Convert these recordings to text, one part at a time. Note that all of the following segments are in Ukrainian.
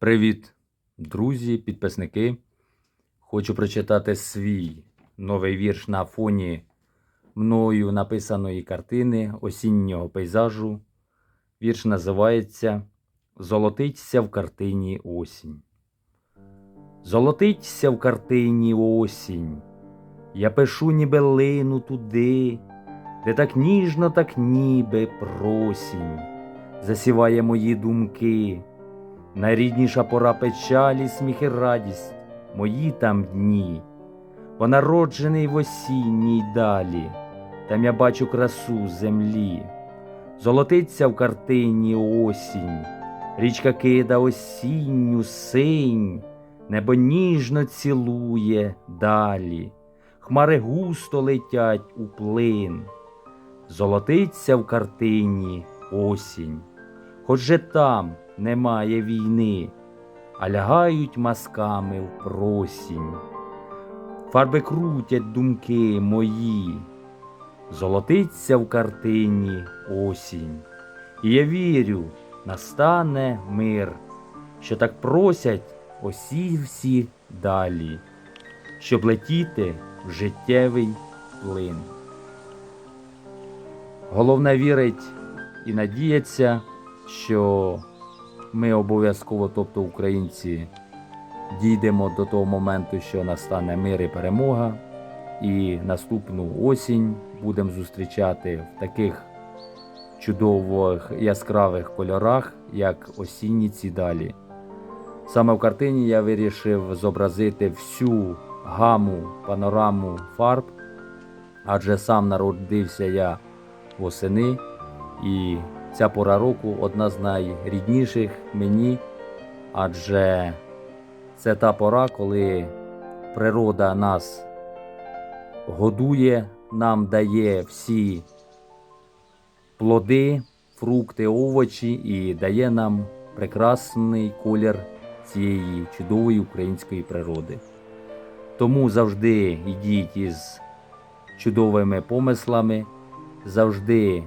Привіт, друзі, підписники. Хочу прочитати свій новий вірш на фоні мною написаної картини осіннього пейзажу. Вірш називається Золотиться в картині осінь. Золотиться в картині осінь. Я пишу ніби лину туди, де так ніжно, так ніби просінь, засіває мої думки. Найрідніша пора печалі, сміх і радість, мої там дні, бо народжений в осінній далі, там я бачу красу землі, золотиться в картині осінь, річка кида осінню синь, небо ніжно цілує далі, хмари густо летять у плин, золотиться в картині осінь, хоч же там немає війни, а лягають масками в просінь. Фарби крутять думки мої, золотиться в картині осінь. І я вірю, настане мир, що так просять осі всі далі, щоб летіти в життєвий плин. Головне вірить і надіється, що ми обов'язково, тобто українці, дійдемо до того моменту, що настане мир і перемога, і наступну осінь будемо зустрічати в таких чудових яскравих кольорах, як осінні ці далі. Саме в картині я вирішив зобразити всю гаму панораму фарб, адже сам народився я восени і ця пора року одна з найрідніших мені, адже це та пора, коли природа нас годує, нам дає всі плоди, фрукти, овочі і дає нам прекрасний колір цієї чудової української природи. Тому завжди йдіть із чудовими помислами, завжди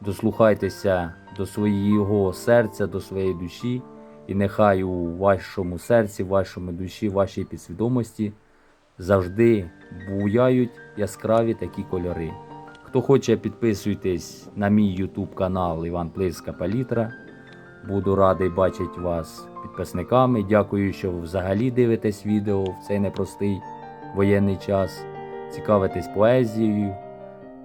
дослухайтеся до свого серця, до своєї душі, і нехай у вашому серці, вашому душі, вашій підсвідомості завжди буяють яскраві такі кольори. Хто хоче, підписуйтесь на мій YouTube канал Іван Плиска Палітра. Буду радий бачити вас підписниками. Дякую, що ви взагалі дивитесь відео в цей непростий воєнний час. Цікавитесь поезією,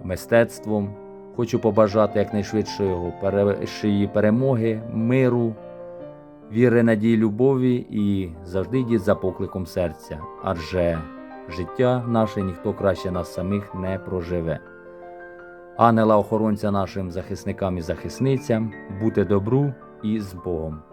мистецтвом. Хочу побажати якнайшвидшої першої перемоги, миру, віри, надії, любові і завжди йдіть за покликом серця, адже життя наше ніхто краще нас самих не проживе. Ангела охоронця нашим захисникам і захисницям, бути добру і з Богом.